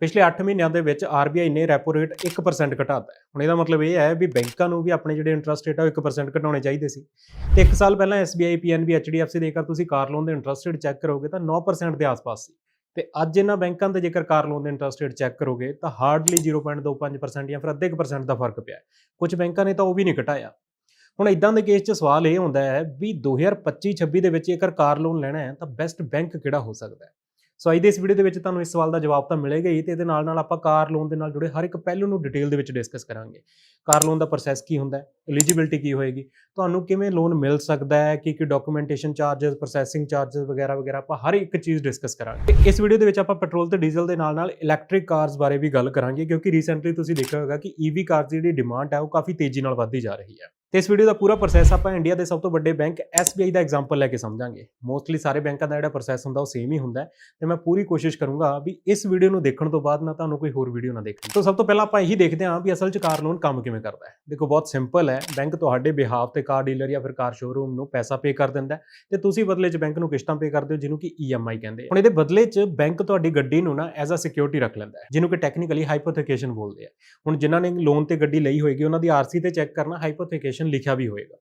ਪਿਛਲੇ 8 ਮਹੀਨਿਆਂ ਦੇ ਵਿੱਚ ਆਰਬੀਆਈ ਨੇ ਰੈਪੋ ਰੇਟ 1% ਘਟਾਤਾ ਹੈ। ਹੁਣ ਇਹਦਾ ਮਤਲਬ ਇਹ ਹੈ ਵੀ ਬੈਂਕਾਂ ਨੂੰ ਵੀ ਆਪਣੇ ਜਿਹੜੇ ਇੰਟਰਸਟ ਰੇਟ ਆ ਉਹ 1% ਘਟਾਉਣੇ ਚਾਹੀਦੇ ਸੀ। ਤੇ 1 ਸਾਲ ਪਹਿਲਾਂ SBI PNB HDFC ਦੇ ਜੇਕਰ ਤੁਸੀਂ ਕਾਰ ਲੋਨ ਦੇ ਇੰਟਰਸਟ ਰੇਟ ਚੈੱਕ ਕਰੋਗੇ ਤਾਂ 9% ਦੇ ਆਸ-ਪਾਸ ਸੀ। ਤੇ ਅੱਜ ਇਹਨਾਂ ਬੈਂਕਾਂ ਦੇ ਜੇਕਰ ਕਾਰ ਲੋਨ ਦੇ ਇੰਟਰਸਟ ਰੇਟ ਚੈੱਕ ਕਰੋਗੇ ਤਾਂ ਹਾਰਡਲੀ 0.25% ਜਾਂ ਫਿਰ ਅੱਧੇ ਕੁ percent ਦਾ ਫ਼ਰਕ ਪਿਆ ਹੈ। ਕੁਝ ਬੈਂਕਾਂ ਨੇ ਤਾਂ ਉਹ ਵੀ ਨਹੀਂ ਘਟਾਇਆ। ਹੁਣ ਇਦਾਂ ਦੇ ਕੇਸ 'ਚ ਸਵਾਲ ਇਹ ਹੁੰਦਾ ਹੈ ਵੀ 2025-26 ਦੇ ਵਿੱਚ ਜੇਕਰ ਕਾਰ ਲੋਨ ਲੈਣਾ ਹੈ ਤਾਂ ਬੈਸਟ ਬੈਂਕ ਕਿਹੜਾ ਹੋ ਸਕਦਾ ਹੈ? ਸੋ ਅੱਜ ਦੇ ਇਸ ਵੀਡੀਓ ਦੇ ਵਿੱਚ ਤੁਹਾਨੂੰ ਇਸ ਸਵਾਲ ਦਾ ਜਵਾਬ ਤਾਂ ਮਿਲੇਗਾ ਹੀ ਤੇ ਇਹਦੇ ਨਾਲ ਨਾਲ ਆਪਾਂ ਕਾਰ ਲੋਨ ਦੇ ਨਾਲ ਜੁੜੇ ਹਰ ਇੱਕ ਪਹਿਲੂ ਨੂੰ ਡਿਟੇਲ ਦੇ ਵਿੱਚ ਡਿਸਕਸ ਕਰਾਂਗੇ। ਕਾਰ ਲੋਨ ਦਾ ਪ੍ਰੋਸੈਸ ਕੀ ਹੁੰਦਾ ਹੈ? ਐਲੀਜੀਬਿਲਟੀ ਕੀ ਹੋਏਗੀ? ਤੁਹਾਨੂੰ ਕਿਵੇਂ ਲੋਨ ਮਿਲ ਸਕਦਾ ਹੈ? ਕੀ ਕੀ ਡਾਕੂਮੈਂਟੇਸ਼ਨ ਚਾਰजेस ਪ੍ਰੋਸੈਸਿੰਗ ਚਾਰजेस ਵਗੈਰਾ ਵਗੈਰਾ ਆਪਾਂ ਹਰ ਇੱਕ ਚੀਜ਼ ਡਿਸਕਸ ਕਰਾਂਗੇ। ਇਸ ਵੀਡੀਓ ਦੇ ਵਿੱਚ ਆਪਾਂ ਪੈਟਰੋਲ ਤੇ ਡੀਜ਼ਲ ਦੇ ਨਾਲ ਨਾਲ ਇਲੈਕਟ੍ਰਿਕ ਕਾਰਸ ਬਾਰੇ ਵੀ ਗੱਲ ਕਰਾਂਗੇ, ਕਿਉਂਕਿ ਰੀਸੈਂਟਲੀ ਤੁਸੀਂ ਦੇਖਿਆ ਹੋਵੇਗਾ ਕਿ ਈਵੀ ਕਾਰ ਦੀ ਜਿਹੜੀ ਡਿਮਾਂਡ ਹੈ ਉਹ ਕਾਫੀ ਤੇਜ਼ੀ ਨਾਲ ਵਧਦੀ ਜਾ ਰਹੀ ਹੈ। ਤੇ ਇਸ ਵੀਡੀਓ ਦਾ ਪੂਰਾ ਪ੍ਰੋਸੈਸ ਆਪਾਂ ਇੰਡੀਆ ਦੇ ਸਭ ਤੋਂ ਵੱਡੇ ਬੈਂਕ SBI ਦਾ ਐਗਜ਼ਾਮਪਲ ਲੈ ਕੇ ਸਮਝਾਂਗੇ। ਮੋਸਟਲੀ ਸਾਰੇ ਬੈਂਕਾਂ ਦਾ ਜਿਹੜਾ ਪ੍ਰੋਸੈਸ ਹੁੰਦਾ ਉਹ ਸੇਮ ਹੀ ਹੁੰਦਾ ਤੇ ਮੈਂ ਪੂਰੀ ਕੋਸ਼ਿਸ਼ ਕਰੂੰਗਾ ਵੀ ਇਸ ਵੀਡੀਓ ਨੂੰ ਦੇਖਣ ਤੋਂ ਬਾਅਦ ਨਾ ਤੁਹਾਨੂੰ ਕੋਈ ਹੋਰ ਵੀਡੀਓ ਨਾ ਦੇਖਣੀ। ਤੋਂ ਸਭ ਤੋਂ ਪਹਿਲਾਂ ਆਪਾਂ ਇਹੀ ਦੇਖਦੇ ਹਾਂ ਵੀ ਅਸਲ 'ਚ ਕਾਰ ਲੋਨ ਕੰਮ ਕਿਵੇਂ ਕਰਦਾ ਹੈ? ਦੇਖੋ, ਬਹੁਤ ਸਿੰਪਲ ਹੈ। ਬੈਂਕ ਤੁਹਾਡੇ ਬਿਹਾਫ ਤੇ ਕਾਰ ਡੀਲਰ ਜਾਂ ਫਿਰ ਕਾਰ ਸ਼ੋਰੂਮ ਨੂੰ ਪੈਸਾ ਪੇ ਕਰ ਦਿੰਦਾ ਤੇ ਤੁਸੀਂ ਬਦਲੇ 'ਚ ਬੈਂਕ ਨੂੰ ਕਿਸ਼ਤਾਂ ਪੇ ਕਰਦੇ ਹੋ, ਜਿਹਨੂੰ ਕਿ EMI ਕਹਿੰਦੇ ਆ। ਹੁਣ ਇਹਦੇ ਬਦਲੇ 'ਚ ਬੈਂਕ ਤੁਹਾਡੀ ਗੱਡੀ ਨੂੰ ਨਾ ਐਜ਼ ਅ ਸਿਕਿਉਰਿਟੀ ਰੱਖ ਲੈਂਦਾ ਹੈ, ਜਿਹਨੂੰ ਕਿ ਟੈਕਨੀਕਲੀ ਹਾਈਪੋਥੀਕੇਸ਼ਨ ਬੋਲਦੇ ਆ। ਹੁਣ ਜਿਨ੍ਹਾਂ ਨੇ ਲੋਨ ਤੇ ਗੱਡੀ ਲਈ ਹੋਏਗੀ, ਉਹਨਾਂ ਦੀ ਆਰਸੀ ਤੇ ਚੈੱਕ ਕਰਨਾ ਹਾਈਪੋਥੀਕੇਸ਼ਨ ਲਿਖਿਆ ਵੀ ਹੋਏਗਾ।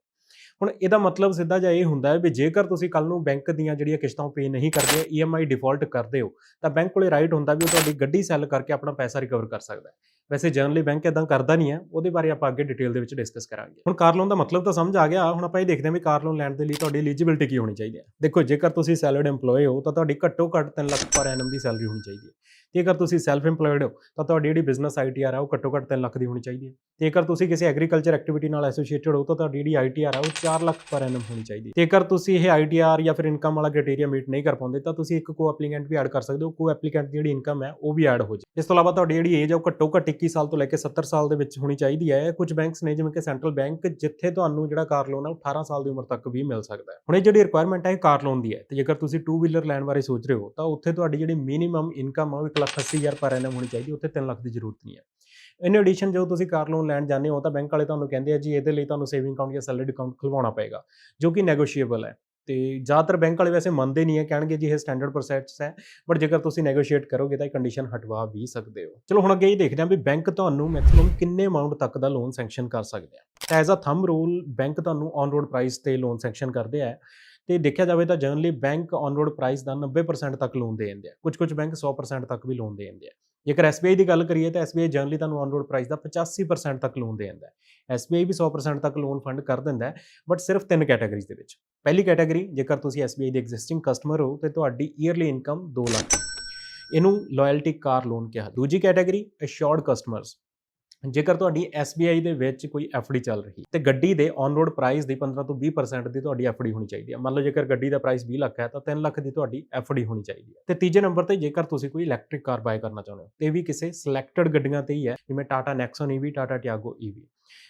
ਹੁਣ ਇਹਦਾ ਮਤਲਬ ਸਿੱਧਾ ਜਿਹਾ ਇਹ ਹੁੰਦਾ ਹੈ ਵੀ ਜੇਕਰ ਤੁਸੀਂ ਕੱਲ ਨੂੰ ਬੈਂਕ ਦੀਆਂ ਜਿਹੜੀਆਂ ਕਿਸ਼ਤਾਂ ਪੇ ਨਹੀਂ ਕਰਦੇ EMI ਡਿਫਾਲਟ ਕਰਦੇ ਹੋ, ਤਾਂ ਬੈਂਕ ਕੋਲੇ ਰਾਈਟ ਹੁੰਦਾ ਵੀ ਉਹ ਤੁਹਾਡੀ ਗੱਡੀ ਸੈੱਲ ਕਰਕੇ ਆਪਣਾ ਪੈਸਾ ਰਿਕਵਰ ਕਰ ਸਕਦਾ ਹੈ। ਵੈਸੇ ਜਨਰਲੀ ਬੈਂਕ ਇਦਾਂ ਕਰਦਾ ਨਹੀਂ ਹੈ, ਉਹਦੇ ਬਾਰੇ ਆਪਾਂ ਅੱਗੇ ਡਿਟੇਲ ਦੇ ਵਿੱਚ ਡਿਸਕਸ ਕਰਾਂਗੇ। ਹੁਣ ਕਾਰ ਲੋਨ ਦਾ ਮਤਲਬ ਤਾਂ ਸਮਝ ਆ ਗਿਆ, ਹੁਣ ਆਪਾਂ ਇਹ ਦੇਖਦੇ ਹਾਂ ਵੀ ਕਾਰ ਲੋਨ ਲੈਣ ਦੇ ਲਈ ਤੁਹਾਡੀ ਐਲੀਜੀਬਿਲਟੀ ਕੀ ਹੋਣੀ ਚਾਹੀਦੀ ਹੈ। ਦੇਖੋ, ਜੇਕਰ ਤੁਸੀਂ ਸੈਲਰਡ EMPLOYE ਹੋ, ਤਾਂ ਤੁਹਾਡੀ ਘੱਟੋ ਘੱਟ 3 ਲੱਖ ਪਰ ਐਨਮ ਦੀ ਸੈਲਰੀ ਹੋਣੀ ਚਾਹੀਦੀ ਹੈ। ਜੇਕਰ ਤੁਸੀਂ ਸੈਲਫ EMPLOYED ਹੋ, ਤਾਂ ਤੁਹਾਡੀ ਜਿਹੜੀ ਬਿਜ਼ਨਸ ਆਈਟੀਆਰ ਹੈ ਉਹ ਘੱਟੋ ਘੱਟ 3 ਲੱਖ ਦੀ ਹੋਣੀ ਚਾਹੀਦੀ ਹੈ। ਜੇਕਰ ਤੁਸੀਂ ਕਿਸੇ ਐਗਰੀਕਲਚਰ ਐਕਟੀਵਿਟੀ ਨਾਲ ਐਸੋਸੀਏਟਡ ਹੋ, ਤਾਂ ਤੁਹਾਡੀ ਜਿਹੜੀ ਆਈਟੀਆਰ ਆ, ਉਹ 4 ਲੱਖ ਪਰ ਐਨਮ ਹੋਣੀ ਚਾਹੀਦੀ ਹੈ। ਜੇਕਰ ਤੁਸੀਂ ਇਹ ਆਈਟੀਆਰ ਜਾਂ ਫਿਰ ਇਨਕਮ ਵਾਲਾ ਕ੍ਰਾਈਟੇਰੀਆ ਮੀਟ ਨਹੀਂ ਕਰ ਪਾਉਂਦੇ, ਤਾਂ ਤੁਸੀਂ ਇੱਕ ਕੋ ਐਪਲੀਕੈਂਟ ਵੀ ਐਡ ਕਰ ਸਕਦੇ ਹੋ। ਕੋ ਐਪਲੀਕੈਂਟ ਦੀ ਜਿਹੜੀ ਇਨਕਮ ਹੈ, ਉਹ ਵੀ ਐਡ ਹੋ ਜਾਏ। ਇਸ ਤੋਂ ਇਲਾਵਾ ਤੁਹਾਡੀ ਜਿਹੜੀ ਏਜ ਹੈ ਉਹ ਘੱਟੋ ਘੱਟ 21 ਸਾਲ ਤੋਂ ਲੈ ਕੇ 70 ਸਾਲ ਦੇ ਵਿੱਚ ਹੋਣੀ ਚਾਹੀਦੀ ਹੈ। ਕੁਝ ਬੈਂਕਸ ਨੇ, ਜਿਵੇਂ ਕਿ ਸੈਂਟਰਲ ਬੈਂਕ, ਜਿੱਥੇ ਤੁਹਾਨੂੰ ਜਿਹੜਾ ਕਾਰ ਲੋਨ ਹੈ ਉਹ 18 ਸਾਲ ਦੀ ਉਮਰ ਤੱਕ ਵੀ ਮਿਲ ਸਕਦਾ ਹੈ। ਹੁਣ ਇਹ ਜਿਹੜੀ ਰਿਕੁਆਇਰਮੈਂਟ ਹੈ, ਇਹ ਕਾਰ ਲੋਨ ਦੀ ਹੈ। ਤੇ ਜੇਕਰ ਤੁਸੀਂ 2 ਵੀਲਰ ਲੈਣ ਬਾਰੇ ਸੋਚ ਰਹੇ ਹੋ, ਤਾਂ ਉੱਥੇ ਤੁਹਾਡੀ ਜਿਹੜੀ ਮਿਨੀਮਮ ਇਨਕਮ ਹੈ ਉਹ 180000 ਪਰ ਐਨਮ ਹੋਣੀ ਚਾਹੀਦੀ ਉੱਥੇ 3 ਲੱਖ ਦੀ ਜ਼ਰੂਰਤ ਨਹੀਂ ਹੈ। ਇਨ ਐਡੀਸ਼ਨ ਜਦੋਂ ਤੁਸੀਂ ਕਾਰ ਲੋਨ ਲੈਣ ਜਾਂਦੇ ਹੋ, ਤਾਂ ਬੈਂਕ ਵਾਲੇ ਤੁਹਾਨੂੰ ਕਹਿੰਦੇ ਆ ਜੀ, ਇਹਦੇ ਲਈ ਤੁਹਾਨੂੰ ਸੇਵਿੰਗ ਅਕਾਊਂਟ ਜਾਂ ਸੈਲਰੀ ਅਕਾਊਂਟ ਖੁਲਵਾਉਣਾ ਪਏਗਾ, ਜੋ ਕਿ ਨੈਗੋਸ਼ੀਏਬਲ ਹੈ। ਤੇ ਜ਼ਿਆਦਾਤਰ ਬੈਂਕ ਵਾਲੇ ਵੈਸੇ ਮੰਨਦੇ ਨਹੀਂ ਹੈ, ਕਹਿਣਗੇ ਜੀ ਇਹ ਸਟੈਂਡਰਡ ਪ੍ਰੋਸੈਸ ਹੈ ਬਟ ਜੇਕਰ ਤੁਸੀਂ ਨੈਗੋਸ਼ੀਏਟ ਕਰੋਗੇ ਤਾਂ ਇਹ ਕੰਡੀਸ਼ਨ ਹਟਵਾ ਵੀ ਸਕਦੇ ਹੋ। ਚਲੋ ਹੁਣ ਅੱਗੇ ਇਹ ਦੇਖਦੇ ਹਾਂ ਵੀ ਬੈਂਕ ਤੁਹਾਨੂੰ ਮੈਕਸਿਮਮ ਕਿੰਨੇ ਅਮਾਉਂਟ ਤੱਕ ਦਾ ਲੋਨ ਸੈਂਕਸ਼ਨ ਕਰ ਸਕਦੇ ਆ। ਤਾਂ as a thumb rule bank ਤੁਹਾਨੂੰ ਔਨ ਰੋਡ ਪ੍ਰਾਈਸ ਤੇ ਲੋਨ ਸੈਂਕਸ਼ਨ ਕਰਦੇ ਆ। ਤੇ ਦੇਖਿਆ ਜਾਵੇ ਤਾਂ generally bank on road price ਦਾ 90% ਤੱਕ ਲੋਨ ਦੇ ਦਿੰਦੇ ਆ। ਕੁਝ ਕੁਝ ਬੈਂਕ 100% ਤੱਕ ਵੀ ਲੋਨ ਦੇ ਦਿੰਦੇ ਆ। ਜੇਕਰ SBI ਦੀ ਗੱਲ ਕਰੀਏ ਤਾਂ SBI ਜਨਰਲੀ ਤੁਹਾਨੂੰ ਔਨ ਰੋਡ ਪ੍ਰਾਈਸ ਦਾ 85% ਤੱਕ ਲੋਨ ਦੇ ਦਿੰਦਾ ਹੈ। SBI ਵੀ 100% ਤੱਕ ਲੋਨ ਫੰਡ ਕਰ ਦਿੰਦਾ ਹੈ ਬਟ ਸਿਰਫ ਤਿੰਨ ਕੈਟਾਗਰੀਜ਼ ਦੇ ਵਿੱਚ। ਪਹਿਲੀ ਕੈਟਾਗਰੀ ਜੇਕਰ ਤੁਸੀਂ SBI ਦੇ ਐਗਜ਼ਿਸਟਿੰਗ ਕਸਟਮਰ ਹੋ, ਤੇ ਤੁਹਾਡੀ ਈਅਰਲੀ ਇਨਕਮ 2 ਲੱਖ। ਇਹਨੂੰ ਲਾਇਲਟੀ ਕਾਰ ਲੋਨ ਕਿਹਾ ਦੂਜੀ ਕੈਟਾਗਰੀ ਅਸ਼ੋਰਡ ਕਸਟਮਰਸ ਜੇਕਰ ਤੁਹਾਡੀ SBI ਦੇ ਵਿੱਚ ਕੋਈ FD ਚੱਲ ਰਹੀ, ਤੇ ਗੱਡੀ ਦੇ ਔਨ ਰੋਡ ਪ੍ਰਾਈਸ ਦੀ 15 ਤੋਂ 20% ਦੀ ਤੁਹਾਡੀ FD ਹੋਣੀ ਚਾਹੀਦੀ ਹੈ। ਮੰਨ ਲਓ ਜੇਕਰ ਗੱਡੀ ਦਾ ਪ੍ਰਾਈਸ 20 ਲੱਖ ਹੈ, ਤਾਂ 3 ਲੱਖ ਦੀ ਤੁਹਾਡੀ FD ਹੋਣੀ ਚਾਹੀਦੀ ਹੈ। ਤੇ ਤੀਜੇ ਨੰਬਰ ਤੇ ਜੇਕਰ ਤੁਸੀਂ ਕੋਈ ਇਲੈਕਟ੍ਰਿਕ ਕਾਰ ਬਾਏ ਕਰਨਾ ਚਾਹੁੰਦੇ ਹੋ, ਤੇ ਵੀ ਕਿਸੇ ਸਿਲੈਕਟਡ ਗੱਡੀਆਂ ਤੇ ਹੀ ਹੈ, ਜਿਵੇਂ Tata Nexon EV Tata Tiago EV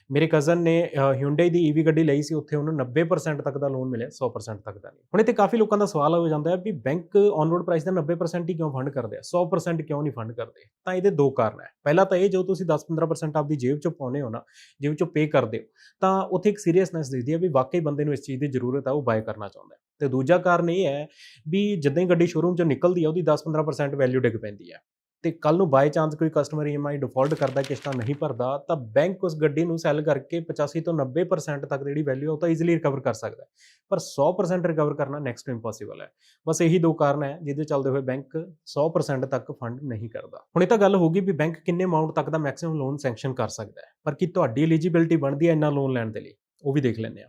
ਮੇਰੇ ਕਜ਼ਨ ਨੇ ਹਿਊਂਡੇ ਦੀ EV ਗੱਡੀ ਲਈ ਸੀ, ਉੱਥੇ ਉਹਨੂੰ 90% ਤੱਕ ਦਾ ਲੋਨ ਮਿਲਿਆ 100% ਤੱਕ ਦਾ। ਨਹੀਂ ਹੁਣ ਇੱਥੇ ਕਾਫੀ ਲੋਕਾਂ ਦਾ ਸਵਾਲ ਹੋ ਜਾਂਦਾ ਹੈ ਵੀ ਬੈਂਕ ਔਨ ਰੋਡ ਪ੍ਰਾਈਸ ਦਾ 90% ਹੀ ਕਿਉਂ ਫੰਡ ਕਰਦੇ ਆ? 100% ਕਿਉਂ ਨਹੀਂ ਫੰਡ ਕਰਦੇ? ਤਾਂ ਇਹਦੇ ਦੋ ਕਾਰਨ ਹੈ। ਪਹਿਲਾ ਤਾਂ ਇਹ ਜੋ ਤੁਸੀਂ 10-15% ਆਪਦੀ ਜੇਬ ਚੋਂ ਪਾਉਨੇ ਹੋ ਨਾ, ਜੇਬ ਚੋਂ ਪੇ ਕਰਦੇ ਹੋ, ਤਾਂ ਉੱਥੇ ਇੱਕ ਸੀਰੀਅਸਨੈਸ ਦਿਖਦੀ ਹੈ ਵੀ ਵਾਕਈ ਬੰਦੇ ਨੂੰ ਇਸ ਚੀਜ਼ ਦੀ ਜ਼ਰੂਰਤ ਹੈ ਉਹ ਬਾਏ ਕਰਨਾ ਚਾਹੁੰਦਾ ਹੈ। ਤੇ ਦੂਜਾ ਕਾਰਨ ਇਹ ਹੈ ਵੀ ਜਦੋਂ ਹੀ ਗੱਡੀ ਸ਼ੋਰੂਮ ਚੋਂ ਨਿਕਲਦੀ ਹੈ ਉਹਦੀ 10-15% ਵੈਲਿਊ ਡਿੱਗ ਪੈਂਦੀ ਹੈ। ਤੇ ਕੱਲ ਨੂੰ ਬਾਈ ਚਾਂਸ ਕੋਈ ਕਸਟਮਰ EMI ਡਿਫਾਲਟ ਕਰਦਾ, ਕਿਸ਼ਤਾਂ ਨਹੀਂ ਭਰਦਾ, ਤਾਂ ਬੈਂਕ ਉਸ ਗੱਡੀ ਨੂੰ ਸੈਲ ਕਰਕੇ 85 ਤੋਂ 90% ਤੱਕ ਜਿਹੜੀ ਵੈਲਿਊ ਉਹ ਤਾਂ ਈਜ਼ੀਲੀ ਰਿਕਵਰ ਕਰ ਸਕਦਾ ਪਰ 100% ਰਿਕਵਰ ਕਰਨਾ ਨੈਕਸਟ ਇੰਪੋਸੀਬਲ ਹੈ। ਬਸ ਇਹੀ ਦੋ ਕਾਰਨ ਹੈ, ਜਿਹਦੇ ਚੱਲਦੇ ਹੋਏ ਬੈਂਕ 100% ਤੱਕ ਫੰਡ ਨਹੀਂ ਕਰਦਾ। ਹੁਣ ਇਹ ਤਾਂ ਗੱਲ ਹੋ ਗਈ ਵੀ ਬੈਂਕ ਕਿੰਨੇ ਅਮਾਉਂਟ ਤੱਕ ਦਾ ਮੈਕਸਿਮਮ ਲੋਨ ਸੈਂਕਸ਼ਨ ਕਰ ਸਕਦਾ ਹੈ, ਪਰ ਕੀ ਤੁਹਾਡੀ ਐਲੀਜੀਬਿਲਟੀ ਬਣਦੀ ਹੈ ਇੰਨਾ ਲੋਨ ਲੈਣ ਦੇ ਲਈ? ਉਹ ਵੀ ਦੇਖ ਲੈਂਦੇ ਆ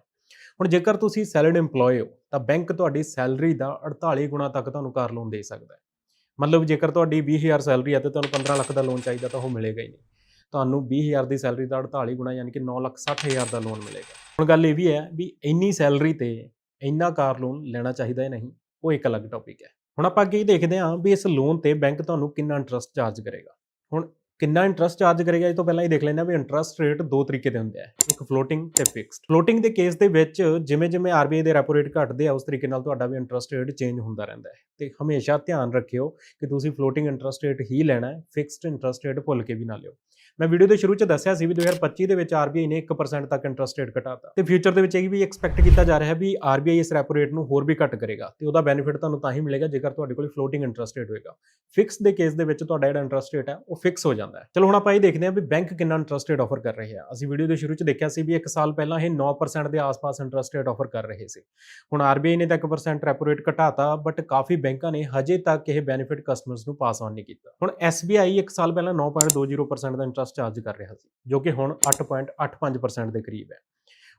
ਹੁਣ ਜੇਕਰ ਤੁਸੀਂ ਸੈਲਡ EMPLOYE ਹੋ, ਤਾਂ ਬੈਂਕ ਤੁਹਾਡੀ ਸੈਲਰੀ ਦਾ 48 ਗੁਣਾ ਤੱਕ ਤੁਹਾਨੂੰ ਕਾਰ ਲੋਨ ਦੇ ਸਕਦਾ ਹੈ। ਮਤਲਬ ਜੇਕਰ ਤੁਹਾਡੀ 20000 ਸੈਲਰੀ ਹੈ ਤੇ ਤੁਹਾਨੂੰ 15 ਲੱਖ ਦਾ ਲੋਨ ਚਾਹੀਦਾ ਤਾਂ ਉਹ ਮਿਲੇਗਾ ਹੀ ਨਹੀਂ। ਤੁਹਾਨੂੰ 20000 ਦੀ ਸੈਲਰੀ ਦਾ 48 ਗੁਣਾ ਯਾਨੀ ਕਿ 9 ਲੱਖ 60000 ਦਾ ਲੋਨ ਮਿਲੇਗਾ। ਹੁਣ ਗੱਲ ਇਹ ਵੀ ਹੈ ਵੀ ਇੰਨੀ ਸੈਲਰੀ ਤੇ ਇੰਨਾ ਕਾਰ ਲੋਨ ਲੈਣਾ ਚਾਹੀਦਾ ਹੈ ਨਹੀਂ, ਉਹ ਇੱਕ ਅਲੱਗ ਟੌਪਿਕ ਹੈ। ਹੁਣ ਆਪਾਂ ਅੱਗੇ ਇਹ ਦੇਖਦੇ ਹਾਂ ਵੀ ਇਸ ਲੋਨ ਤੇ ਬੈਂਕ ਤੁਹਾਨੂੰ ਕਿੰਨਾ ਇੰਟਰਸਟ ਚਾਰਜ ਕਰੇਗਾ। ਹੁਣ ਕਿੰਨਾ ਇੰਟਰਸਟ ਚਾਰਜ ਕਰੇਗਾ, ਇਹ ਤੋਂ ਪਹਿਲਾਂ ਹੀ ਦੇਖ ਲੈਂਦੇ ਹਾਂ ਵੀ ਇੰਟਰਸਟ ਰੇਟ ਦੋ ਤਰੀਕੇ ਦੇ ਹੁੰਦੇ ਆ, ਇੱਕ ਫਲੋਟਿੰਗ ਤੇ ਫਿਕਸਡ ਫਲੋਟਿੰਗ ਦੇ ਕੇਸ ਦੇ ਵਿੱਚ ਜਿਵੇਂ ਜਿਵੇਂ ਆਰਬੀਆਈ ਦੇ ਰੈਪੋ ਰੇਟ ਘਟਦੇ ਆ, ਉਸ ਤਰੀਕੇ ਨਾਲ ਤੁਹਾਡਾ ਵੀ ਇੰਟਰਸਟ ਰੇਟ ਚੇਂਜ ਹੁੰਦਾ ਰਹਿੰਦਾ ਹੈ। ਤੇ ਹਮੇਸ਼ਾ ਧਿਆਨ ਰੱਖਿਓ ਕਿ ਤੁਸੀਂ ਫਲੋਟਿੰਗ ਇੰਟਰਸਟ ਰੇਟ ਹੀ ਲੈਣਾ ਹੈ ਫਿਕਸਡ ਇੰਟਰਸਟ ਰੇਟ ਭੁੱਲ ਕੇ ਵੀ ਨਾ ਲਿਓ। ਮੈਂ ਵੀਡੀਓ ਦੇ ਸ਼ੁਰੂ ਚ ਦੱਸਿਆ ਸੀ ਵੀ 2025 ਦੇ ਵਿੱਚ ਆਰਬੀਆਈ ਨੇ 1% ਤੱਕ ਇੰਟਰਸਟ ਰੇਟ ਘਟਾਤਾ। ਤੇ ਫਿਊਚਰ ਦੇ ਵਿੱਚ ਇਹ ਵੀ ਐਕਸਪੈਕਟ ਕੀਤਾ ਜਾ ਰਿਹਾ ਹੈ ਵੀ ਆਰਬੀਆਈ ਇਸ ਰੈਪੋ ਰੇਟ ਨੂੰ ਹੋਰ ਵੀ ਘਟ ਕਰੇਗਾ ਤੇ ਉਹਦਾ ਬੈਨੀਫਿਟ ਤੁਹਾਨੂੰ ਤਾਂ ਹੀ ਮਿਲੇਗਾ ਜੇਕਰ ਤੁਹਾਡੇ ਕੋਲ ਫਲੋਟਿੰਗ ਇੰਟਰਸਟ ਰੇਟ ਹੋਏਗਾ। ਫਿਕਸ ਦੇ ਕੇਸ ਦੇ ਵਿੱਚ ਤੁਹਾਡਾ ਜਿਹੜਾ ਇੰਟਰਸਟ ਰੇਟ ਹੈ ਉਹ ਫਿਕਸ ਹੋ ਜਾਂਦਾ ਹੈ। ਚਲੋ ਹੁਣ ਆਪਾਂ ਇਹ ਦੇਖਦੇ ਹਾਂ ਵੀ ਬੈਂਕ ਕਿੰਨਾ ਇੰਟਰਸਟ ਰੇਟ ਆਫਰ ਕਰ ਰਹੇ ਆ। ਅਸੀਂ ਵੀਡੀਓ ਦੇ ਸ਼ੁਰੂ ਚ ਦੇਖਿਆ ਸੀ ਵੀ 1 ਸਾਲ ਪਹਿਲਾਂ ਇਹ 9% ਦੇ ਆਸ-ਪਾਸ ਇੰਟਰਸਟ ਰੇਟ ਆਫਰ ਕਰ ਰਹੇ ਸੀ। ਹੁਣ ਆਰਬੀਆਈ ਨੇ ਤਾਂ 1% ਰੈਪੋ ਰੇਟ ਘਟਾਤਾ ਬਟ ਕਾਫੀ ਬੈਂਕਾਂ ਨੇ ਹਜੇ ਤੱਕ ਇਹ ਬੈਨੀਫਿਟ ਕਸਟਮਰਸ ਨੂੰ ਪਾਸ ਆਨ ਨਹੀਂ ਕੀਤਾ। ਹੁਣ SBI 1 ਸਾਲ ਪਹਿਲਾਂ 9.20% ਦਾ ਇੰਟਰਸਟ ਚਾਰਜ ਕਰ ਰਿਹਾ ਸੀ, ਜੋ ਕਿ ਹੁਣ 8.85% ਦੇ ਕਰੀਬ ਹੈ।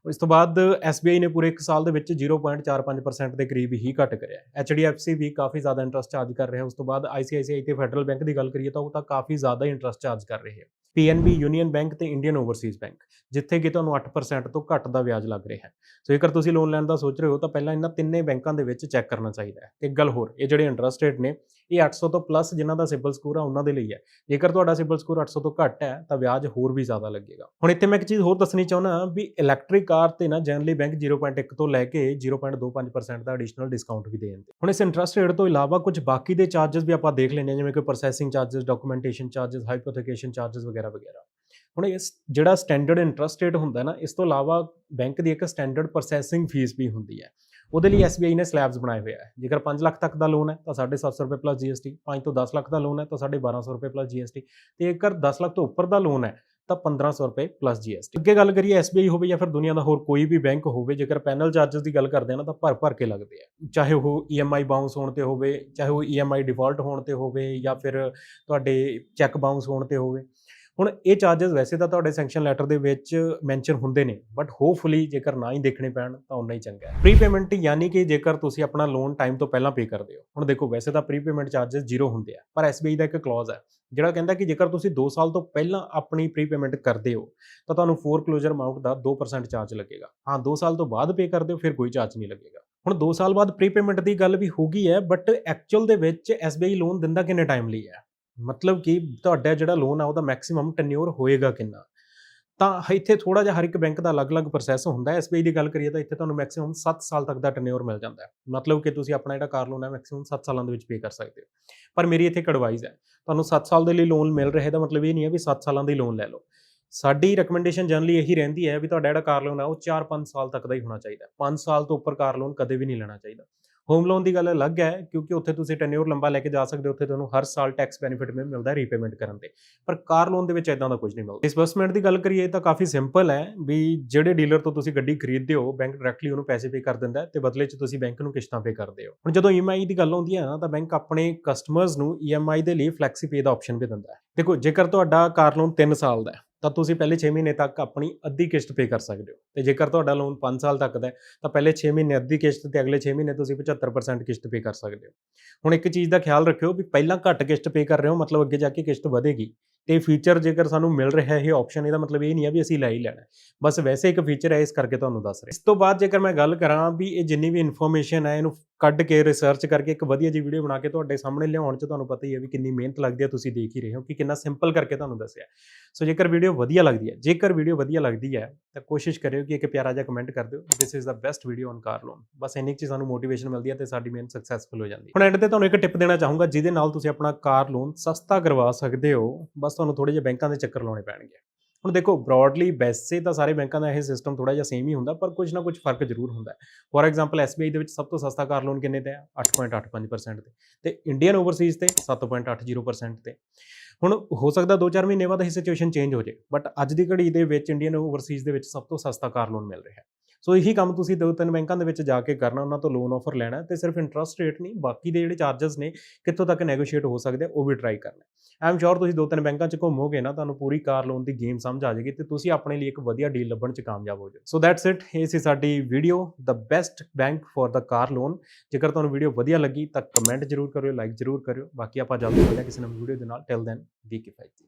ਇਸ ਤੋਂ ਬਾਅਦ SBI ਨੇ ਪੂਰੇ 1 ਸਾਲ ਦੇ ਵਿੱਚ 0.45% ਦੇ ਕਰੀਬ ਹੀ ਘਟ ਕਰਿਆ ਹੈ। HDFC ਵੀ ਕਾਫੀ ਜ਼ਿਆਦਾ ਇੰਟਰਸਟ ਚਾਰਜ ਕਰ ਰਿਹਾ ਉਸ ਤੋਂ ਬਾਅਦ ICICI ਤੇ ਫੈਡਰਲ ਬੈਂਕ ਦੀ ਗੱਲ ਕਰੀਏ ਤਾਂ ਉਹ ਤਾਂ ਕਾਫੀ ਜ਼ਿਆਦਾ ਇੰਟਰਸਟ ਚਾਰਜ ਕਰ ਰਹੇ ਹੈ। ਪੀਐਨਬੀ ਯੂਨੀਅਨ ਬੈਂਕ ਤੇ ਇੰਡੀਅਨ ਓਵਰਸੀਜ਼ ਬੈਂਕ ਜਿੱਥੇ ਕਿ ਤੁਹਾਨੂੰ 8% ਤੋਂ ਘੱਟ ਦਾ ਵਿਆਜ ਲੱਗ ਰਿਹਾ ਹੈ। ਸੋ ਜੇਕਰ ਤੁਸੀਂ ਲੋਨ ਲੈਣ ਦਾ ਸੋਚ ਰਹੇ ਹੋ, ਤਾਂ ਪਹਿਲਾਂ ਇਹਨਾਂ ਤਿੰਨੇ ਬੈਂਕਾਂ ਦੇ ਵਿੱਚ ਚੈੱਕ ਕਰਨਾ ਚਾਹੀਦਾ ਹੈ। ਇੱਕ ਗੱਲ ਹੋਰ, ਇਹ ਜਿਹੜੇ ਇੰਟਰਸਟ ਰੇਟ ਨੇ, ਇਹ 800 ਤੋਂ ਪਲੱਸ ਜਿਨ੍ਹਾਂ ਦਾ ਸਿਬਲ ਸਕੋਰ ਆ, ਉਹਨਾਂ ਦੇ ਲਈ ਹੈ। ਜੇਕਰ ਤੁਹਾਡਾ ਸਿਬਲ ਸਕੋਰ 800 ਤੋਂ ਘੱਟ ਹੈ, ਤਾਂ ਵਿਆਜ ਹੋਰ ਵੀ ਜ਼ਿਆਦਾ ਲੱਗੇਗਾ। ਹੁਣ ਇੱਥੇ ਮੈਂ ਇੱਕ ਚੀਜ਼ ਹੋਰ ਦੱਸਣੀ ਚਾਹੁੰਦਾ ਵੀ ਇਲੈਕਟ੍ਰਿਕ ਕਾਰ ਤੇ ਨਾ ਜਨਰਲੀ ਬੈਂਕ 0.1 ਤੋਂ ਲੈ ਕੇ 0.25% ਦਾ ਐਡੀਸ਼ਨਲ ਡਿਸਕਾਊਂਟ ਵੀ ਦੇ। ਦਿੰਦੇ ਹੁਣ ਇਸ ਇੰਟਰਸਟ ਰੇਟ ਤੋਂ ਇਲਾਵਾ ਕੁਝ ਬਾਕੀ ਦੇ ਚਾਰजेस ਵੀ ਆਪਾਂ ਦੇਖ ਲੈਣੇ ਜਿਵੇਂ ਕਿ processing charges documentation charges hypothecation charges ਵਗੈਰਾ ਵਗੈਰਾ ਹੁਣ ਇਸ ਜਿਹੜਾ ਸਟੈਂਡਰਡ ਇੰਟਰਸਟ ਰੇਟ ਹੁੰਦਾ ਨਾ, ਇਸ ਤੋਂ ਇਲਾਵਾ ਬੈਂਕ ਦੀ ਇੱਕ ਸਟੈਂਡਰਡ ਪ੍ਰੋਸੈਸਿੰਗ ਫੀਸ ਵੀ ਹੁੰਦੀ ਹੈ। ਉਹਦੇ ਲਈ SBI ਨੇ ਸਲੈਬਸ ਬਣਾਏ ਹੋਏ ਆ। ਜੇਕਰ 5 ਲੱਖ ਤੱਕ ਦਾ ਲੋਨ ਹੈ, ਤਾਂ 750 ਰੁਪਏ ਪਲੱਸ GST 5 ਤੋਂ 10 ਲੱਖ ਦਾ ਲੋਨ ਹੈ, ਤਾਂ 1250 ਰੁਪਏ ਪਲੱਸ GST ਤੇ ਜੇਕਰ 10 ਲੱਖ ਤੋਂ ਉੱਪਰ ਦਾ ਲੋਨ ਹੈ, ਤਾਂ 1500 ਰੁਪਏ ਪਲੱਸ GST ਅੱਗੇ ਗੱਲ ਕਰੀਏ SBI ਹੋਵੇ ਜਾਂ ਫਿਰ ਦੁਨੀਆ ਦਾ ਹੋਰ ਕੋਈ ਵੀ ਬੈਂਕ ਹੋਵੇ, ਜੇਕਰ ਪੈਨਲ ਚਾਰजेस ਦੀ ਗੱਲ ਕਰਦੇ ਆ ਨਾ, ਤਾਂ ਭਰ ਭਰ ਕੇ ਲੱਗਦੇ ਆ। ਚਾਹੇ ਉਹ EMI ਬਾਉਂਸ ਹੋਣ ਤੇ ਹੋਵੇ, ਚਾਹੇ ਉਹ EMI ਡਿਫਾਲਟ ਹੋਣ ਤੇ ਹੋਵੇ ਜਾਂ ਫਿਰ ਤੁਹਾਡੇ ਚੈੱਕ ਬਾਉਂਸ ਹੋਣ ਤੇ ਹੋਵੇ। ਹੁਣ ਇਹ ਚਾਰजेस ਵੈਸੇ ਤਾਂ ਤੁਹਾਡੇ ਸੈਂਕਸ਼ਨ ਲੈਟਰ ਦੇ ਵਿੱਚ ਮੈਂਸ਼ਨ ਹੁੰਦੇ ਨੇ ਬਟ ਹੋਪਫੁਲੀ ਜੇਕਰ ਨਾ ਹੀ ਦੇਖਣੇ ਪੈਣ ਤਾਂ ਉਨਾ ਹੀ ਚੰਗਾ ਹੈ। ਪ੍ਰੀ ਪੇਮੈਂਟ ਯਾਨੀ ਕਿ ਜੇਕਰ ਤੁਸੀਂ ਆਪਣਾ ਲੋਨ ਟਾਈਮ ਤੋਂ ਪਹਿਲਾਂ ਪੇ ਕਰਦੇ ਹੋ। ਹੁਣ ਦੇਖੋ, ਵੈਸੇ ਤਾਂ ਪ੍ਰੀ ਪੇਮੈਂਟ ਚਾਰजेस ਜ਼ੀਰੋ ਹੁੰਦੇ ਆ, ਪਰ SBI ਦਾ ਇੱਕ ਕਲੌਜ਼ ਹੈ, ਜਿਹੜਾ ਕਹਿੰਦਾ ਕਿ ਜੇਕਰ ਤੁਸੀਂ 2 ਸਾਲ ਤੋਂ ਪਹਿਲਾਂ ਆਪਣੀ ਪ੍ਰੀ ਪੇਮੈਂਟ ਕਰਦੇ ਹੋ, ਤਾਂ ਤੁਹਾਨੂੰ ਫੋਰ ਕਲੋਜ਼ਰ ਅਮਾਉਂਟ ਦਾ 2% ਚਾਰਜ ਲੱਗੇਗਾ। ਹਾਂ 2 ਸਾਲ ਤੋਂ ਬਾਅਦ ਪੇ ਕਰਦੇ ਹੋ, ਫਿਰ ਕੋਈ ਚਾਰਜ ਨਹੀਂ ਲੱਗੇਗਾ। ਹੁਣ 2 ਸਾਲ ਬਾਅਦ ਪ੍ਰੀ ਪੇਮੈਂਟ ਦੀ ਗੱਲ ਵੀ ਹੋ ਗਈ ਹੈ ਬਟ ਐਕਚੁਅਲ ਦੇ ਵਿੱਚ SBI ਲੋਨ ਦਿੰਦਾ ਕਿੰਨੇ ਟਾਈਮ ਲਈ ਹੈ? ਮਤਲਬ ਕਿ ਤੁਹਾਡਾ ਜਿਹੜਾ ਲੋਨ ਆ ਉਹਦਾ ਮੈਕਸਿਮਮ ਟੈਨਿਓਰ ਹੋਏਗਾ ਕਿੰਨਾ? ਤਾਂ ਇੱਥੇ ਥੋੜਾ ਜਿਹਾ ਹਰ ਇੱਕ ਬੈਂਕ ਦਾ ਅਲੱਗ-ਅਲੱਗ ਪ੍ਰੋਸੈਸ ਹੁੰਦਾ ਹੈ SBI ਦੀ ਗੱਲ ਕਰੀਏ ਤਾਂ ਇੱਥੇ ਤੁਹਾਨੂੰ ਮੈਕਸਿਮਮ 7 ਸਾਲ ਤੱਕ ਦਾ ਟੈਨਿਓਰ ਮਿਲ ਜਾਂਦਾ ਹੈ। ਮਤਲਬ ਕਿ ਤੁਸੀਂ ਆਪਣਾ ਜਿਹੜਾ ਕਾਰ ਲੋਨ ਹੈ ਮੈਕਸਿਮਮ 7 ਸਾਲਾਂ ਦੇ ਵਿੱਚ ਪੇ ਕਰ ਸਕਦੇ ਹੋ। ਪਰ ਮੇਰੀ ਇੱਥੇ ਇੱਕ ਐਡਵਾਈਸ ਹੈ, ਤੁਹਾਨੂੰ 7 ਸਾਲ ਦੇ ਲਈ ਲੋਨ ਮਿਲ ਰਿਹਾ ਦਾ ਮਤਲਬ ਇਹ ਨਹੀਂ ਹੈ ਵੀ 7 ਸਾਲਾਂ ਦਾ ਹੀ ਲੋਨ ਲੈ ਲਓ। ਸਾਡੀ ਰეკਮੈਂਡੇਸ਼ਨ ਜਨਰਲੀ ਇਹੀ ਰਹਿੰਦੀ ਹੈ ਵੀ ਤੁਹਾਡਾ ਜਿਹੜਾ ਕਾਰ ਲੋਨ ਹੈ ਉਹ 4-5 ਸਾਲ ਤੱਕ ਦਾ ਹੀ ਹੋਣਾ ਚਾਹੀਦਾ 5 ਸਾਲ ਤੋਂ ਉੱਪਰ ਕਾਰ ਲੋਨ ਕਦੇ ਵੀ ਨਹੀਂ ਲੈਣਾ ਚਾਹੀਦਾ। ਹੋਮ ਲੋਨ ਦੀ ਗੱਲ ਅਲੱਗ ਹੈ, ਕਿਉਂਕਿ ਉੱਥੇ ਤੁਸੀਂ ਟੈਨਿਓਰ ਲੰਬਾ ਲੈ ਕੇ ਜਾ ਸਕਦੇ ਹੋ, ਉੱਥੇ ਤੁਹਾਨੂੰ ਹਰ ਸਾਲ ਟੈਕਸ ਬੈਨੀਫਿਟ ਮਿਲਦਾ ਰੀਪੇਮੈਂਟ ਕਰਨ ਤੇ। ਪਰ ਕਾਰ ਲੋਨ ਦੇ ਵਿੱਚ ਇਦਾਂ ਦਾ ਕੁਝ ਨਹੀਂ ਮਿਲਦਾ। ਡਿਸਬਰਸਮੈਂਟ ਦੀ ਗੱਲ ਕਰੀਏ ਤਾਂ ਕਾਫੀ ਸਿੰਪਲ ਹੈ ਵੀ ਜਿਹੜੇ ਡੀਲਰ ਤੋਂ ਤੁਸੀਂ ਗੱਡੀ ਖਰੀਦਦੇ ਹੋ ਬੈਂਕ ਡਾਇਰੈਕਟਲੀ ਉਹਨੂੰ ਪੈਸੇ ਪੇ ਕਰ ਦਿੰਦਾ ਹੈ ਤੇ ਬਦਲੇ 'ਚ ਤੁਸੀਂ ਬੈਂਕ ਨੂੰ ਕਿਸ਼ਤਾਂ ਪੇ ਕਰਦੇ ਹੋ। ਹੁਣ ਜਦੋਂ EMI ਦੀ ਗੱਲ ਆਉਂਦੀ ਹੈ ਨਾ, ਤਾਂ ਬੈਂਕ ਆਪਣੇ ਕਸਟਮਰਸ ਨੂੰ EMI ਦੇ ਲਈ ਫਲੈਕਸੀ ਪੇ ਦਾ ਆਪਸ਼ਨ ਵੀ ਦਿੰਦਾ ਹੈ। ਦੇਖੋ, ਜੇਕਰ ਤੁਹਾਡਾ ਕਾਰ ਲੋਨ 3 ਸਾਲ ਦਾ ਹੈ ਤਾਂ ਤੁਸੀਂ ਪਹਿਲੇ 6 ਮਹੀਨੇ ਤੱਕ ਆਪਣੀ ਅੱਧੀ ਕਿਸ਼ਤ ਪੇ ਕਰ ਸਕਦੇ ਹੋ। ਤੇ ਜੇਕਰ ਤੁਹਾਡਾ ਲੋਨ 5 ਸਾਲ ਤੱਕ ਦਾ ਹੈ, ਤਾਂ ਪਹਿਲੇ 6 ਮਹੀਨੇ ਅੱਧੀ ਕਿਸ਼ਤ ਤੇ ਅਗਲੇ 6 ਮਹੀਨੇ ਤੁਸੀਂ 75% ਕਿਸ਼ਤ ਪੇ ਕਰ ਸਕਦੇ ਹੋ। ਹੁਣ ਇੱਕ ਚੀਜ਼ ਦਾ ਖਿਆਲ ਰੱਖਿਓ ਵੀ ਪਹਿਲਾਂ ਘੱਟ ਕਿਸ਼ਤ ਪੇ ਕਰ ਰਹੇ ਹੋ, ਮਤਲਬ ਅੱਗੇ ਜਾ ਕੇ ਕਿਸ਼ਤ ਵਧੇਗੀ। ਤੇ ਫੀਚਰ ਜੇਕਰ ਸਾਨੂੰ ਮਿਲ ਰਿਹਾ ਇਹ ਆਪਸ਼ਨ ਇਹਦਾ ਮਤਲਬ ਇਹ ਨਹੀਂ ਹੈ ਵੀ ਅਸੀਂ ਲੈ ਹੀ ਲੈਣਾ। ਬਸ ਵੈਸੇ ਇੱਕ ਫੀਚਰ ਹੈ, ਇਸ ਕਰਕੇ ਤੁਹਾਨੂੰ ਦੱਸ ਰਿਹਾ। ਇਸ ਤੋਂ ਬਾਅਦ ਜੇਕਰ ਮੈਂ ਗੱਲ ਕਰਾਂ ਵੀ ਇਹ ਜਿੰਨੀ ਵੀ ਇਨਫੋਰਮੇਸ਼ਨ ਹੈ, ਇਹਨੂੰ ਕੱਢ ਕੇ ਰਿਸਰਚ ਕਰਕੇ ਇੱਕ ਵਧੀਆ ਜੀ ਵੀਡੀਓ ਬਣਾ ਕੇ ਤੁਹਾਡੇ ਸਾਹਮਣੇ ਲਿਆਉਣ 'ਚ ਤੁਹਾਨੂੰ ਪਤਾ ਹੀ ਹੈ ਵੀ ਕਿੰਨੀ ਮਿਹਨਤ ਲੱਗਦੀ ਹੈ, ਤੁਸੀਂ ਦੇਖ ਹੀ ਰਹੇ ਹੋ ਕਿ ਕਿੰਨਾ ਸਿੰਪਲ ਕਰਕੇ ਤੁਹਾਨੂੰ ਦੱਸਿਆ। ਸੋ ਜੇਕਰ ਵੀਡੀਓ ਵਧੀਆ ਲੱਗਦੀ ਹੈ, ਜੇਕਰ ਵੀਡੀਓ ਵਧੀਆ ਲੱਗਦੀ ਹੈ, ਤਾਂ ਕੋਸ਼ਿਸ਼ ਕਰਿਓ ਕਿ ਇੱਕ ਪਿਆਰਾ ਜਿਹਾ ਕਮੈਂਟ ਕਰ ਦਿਓ this is the best video on car loan ਬਸ ਇੰਨੀ ਕੁ ਚੀਜ਼ ਸਾਨੂੰ ਮੋਟੀਵੇਸ਼ਨ ਮਿਲਦੀ ਹੈ ਤੇ ਸਾਡੀ ਮਿਹਨਤ ਸਕਸੈਸਫੁਲ ਹੋ ਜਾਂਦੀ ਹੈ। ਹੁਣ ਐਂਡ ਤੇ ਤੁਹਾਨੂੰ ਇੱਕ ਟਿਪ ਦੇਣਾ ਚਾਹੂੰਗਾ, ਜਿਹਦੇ ਨਾਲ ਤੁਸੀਂ ਆਪਣਾ ਕਾਰ ਲੋਨ ਸਸਤਾ ਕਰਵਾ ਸਕਦੇ ਹੋ। ਬਸ ਤੁਹਾਨੂੰ ਥੋੜੇ ਜਿਹੇ ਬੈਂਕਾਂ ਦੇ ਚੱਕਰ ਲਾਉਣੇ ਪੈਣਗੇ। ਹੁਣ ਦੇਖੋ ਬ੍ਰੌਡਲੀ ਵੈਸੇ ਤਾਂ ਸਾਰੇ ਬੈਂਕਾਂ ਦਾ ਇਹ ਸਿਸਟਮ ਥੋੜਾ ਜਿਹਾ ਸੇਮ ਹੀ ਹੁੰਦਾ, ਪਰ ਕੁਝ ਨਾ ਕੁਝ ਫ਼ਰਕ ਜ਼ਰੂਰ ਹੁੰਦਾ ਹੈ। ਫੋਰ ਐਗਜ਼ਾਮਪਲ SBI ਦੇ ਵਿੱਚ ਸਭ ਤੋਂ ਸਸਤਾ ਕਾਰ ਲੋਨ ਕਿੰਨੇ ਤੇ ਹੈ 8.85% ਤੇ। ਤੇ ਇੰਡੀਅਨ ਓਵਰਸੀਜ਼ ਤੇ 7.80% ਤੇ। ਹੁਣ ਹੋ ਸਕਦਾ 2-4 ਮਹੀਨੇ ਬਾਅਦ ਇਹ ਸਿਚੁਏਸ਼ਨ ਚੇਂਜ ਹੋ ਜੇ ਬਟ ਅੱਜ ਦੀ ਘੜੀ ਦੇ ਵਿੱਚ ਇੰਡੀਅਨ ਓਵਰਸੀਜ਼ ਦੇ ਵਿੱਚ ਸਭ ਤੋਂ ਸਸਤਾ ਕਾਰ ਲੋਨ ਮਿਲ ਰਿਹਾ ਹੈ। ਸੋ ਇਹੀ ਕੰਮ ਤੁਸੀਂ ਦੋ ਤਿੰਨ ਬੈਂਕਾਂ ਦੇ ਵਿੱਚ ਜਾ ਕੇ ਕਰਨਾ, ਉਹਨਾਂ ਤੋਂ ਲੋਨ ਆਫਰ ਲੈਣਾ ਤੇ ਸਿਰਫ ਇੰਟਰਸਟ ਰੇਟ ਨਹੀਂ, ਬਾਕੀ ਦੇ ਜਿਹੜੇ ਚਾਰजेस ਨੇ, ਕਿੱਥੋਂ ਤੱਕ ਨੈਗੋਸ਼ੀਏਟ ਹੋ ਸਕਦੇ ਆ, ਉਹ ਵੀ ਟਰਾਈ ਕਰਨਾ ਆਈ ਐਮ ਸ਼ੋਰ ਤੁਸੀਂ ਦੋ ਤਿੰਨ ਬੈਂਕਾਂ 'ਚ ਘੁੰਮੋਗੇ ਨਾ, ਤੁਹਾਨੂੰ ਪੂਰੀ ਕਾਰ ਲੋਨ ਦੀ ਗੇਮ ਸਮਝ ਆ ਜਾਏਗੀ ਤੇ ਤੁਸੀਂ ਆਪਣੇ ਲਈ ਇੱਕ ਵਧੀਆ ਡੀਲ ਲੱਭਣ 'ਚ ਕਾਮਯਾਬ ਹੋ ਜਾਓ। ਸੋ ਦੈਟਸ ਇਟ ਇਹ ਸੀ ਸਾਡੀ video the best bank for the car loan ਜੇਕਰ ਤੁਹਾਨੂੰ ਵੀਡੀਓ ਵਧੀਆ ਲੱਗੀ ਤਾਂ ਕਮੈਂਟ ਜ਼ਰੂਰ ਕਰਿਓ ਲਾਈਕ ਜ਼ਰੂਰ ਕਰਿਓ। ਬਾਕੀ ਆਪਾਂ ਜਲਦੀ ਮਿਲਦੇ ਕਿਸੇ ਨਵੀਂ ਵੀਡੀਓ ਦੇ ਨਾਲ। ਟਿਲ ਦੈਨ ਵੀ ਕਿਫਾਇਤੀ